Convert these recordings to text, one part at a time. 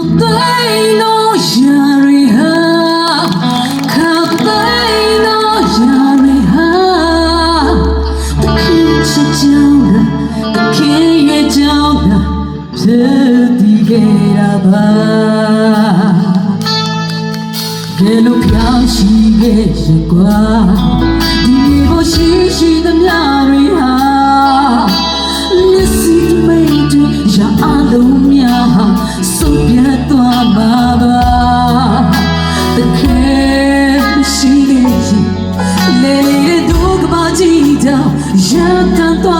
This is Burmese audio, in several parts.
卡泰诺亚瑞哈，卡泰诺亚瑞哈，冬天是骄傲，冬天也骄傲，这地界了吧？一路飘雪的日子过，寂寞凄凄的亚瑞哈，你是否每天在暗中？စုပြတ်သွားမှာပါတကယ်မရှိလေလေလေတို့ကပါကြည့်တော့ရန်တန်သွား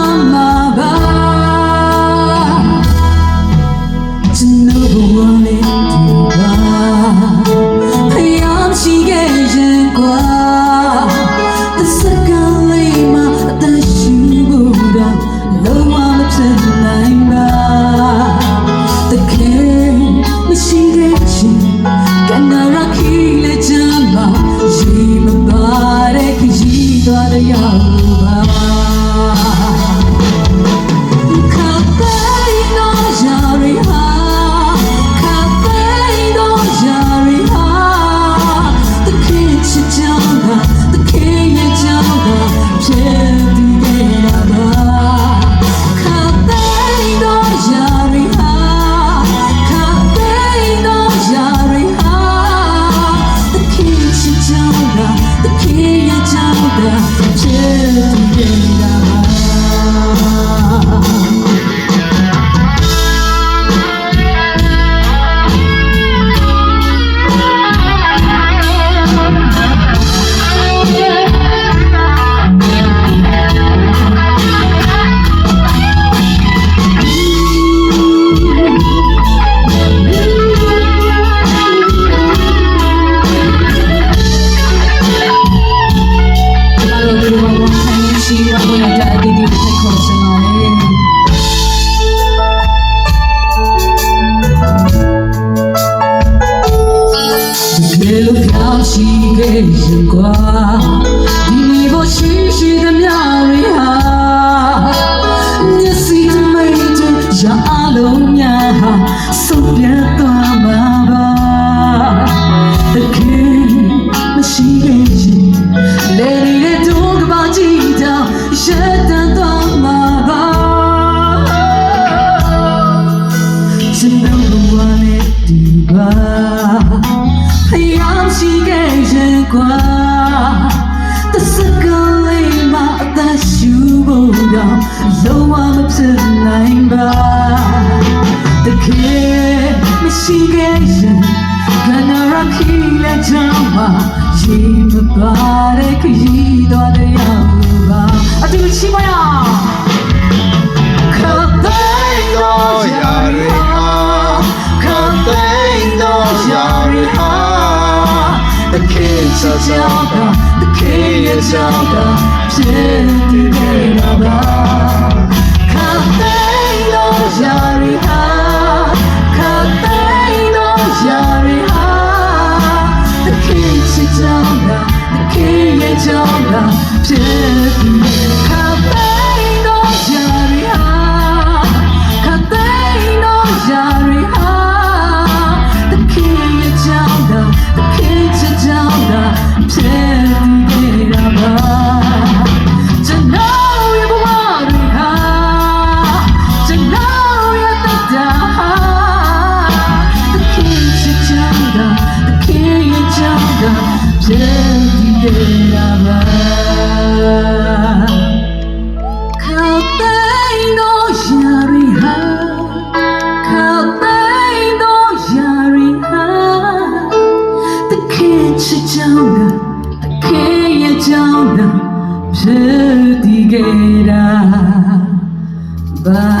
ကိုရတဲ့အတီးတီးတစ်ခုစင်ပါလေဒီလိုပြောင်းရှိခဲ့ရင်ကွာဒီနေ့ဘရှိ还要去给人过，但是个累嘛，但修不了，有我们只能吧。的给没去给人，跟那让去了长嘛，一不把的可以多的要吧，啊，对不起嘛呀。ဆော့ဆော့တာတခေရဲ့ဆော့တာဖြစ်ဒီနေမှာပါခါသိလို့ရာရီဟာခါသိလို့ရာရီဟာတခေစစ်ကြောင့်တာတခေရဲ့ကြောင့်တာဖြစ်ဒီခါသိချောင်းကခဲရချောင်းကဖြေတီကြတာဘာ